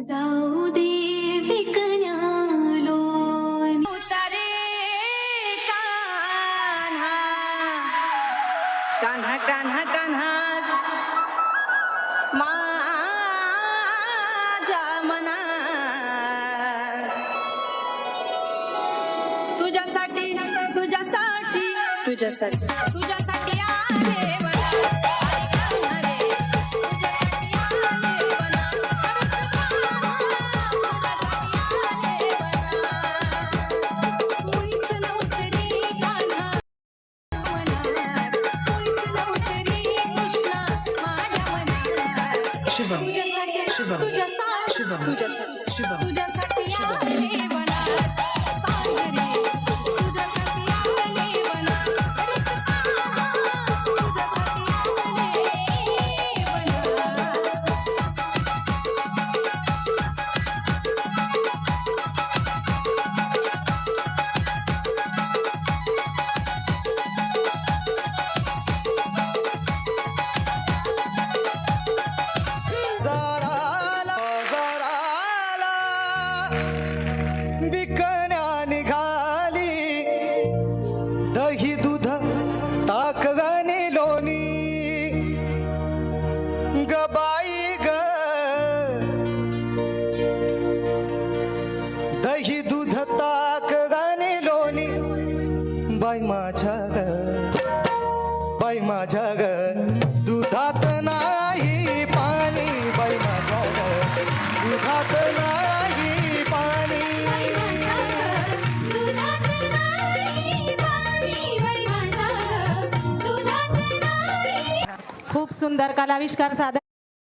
जाऊ दे कान्हा. कान्हा कान्हा कान्हा. तुझ्यासाठी तुझ्यासाठी तुझ्यासाठी तुझ्यासाठी. मनात शुभम तुझ्यासाठी शुभम. तुझ्यासाठी विकण्या निघाली. दही दूध ताक गाणे लोणी. गबाई ग. दही दूध ताक गाणे लोणी. बाई माझ्या ग. बाई माझ्या ग. दुधात नाही पाणी. बाई माझ्या ग. दुधात नाही खूप सुंदर कलाविष्कार सादर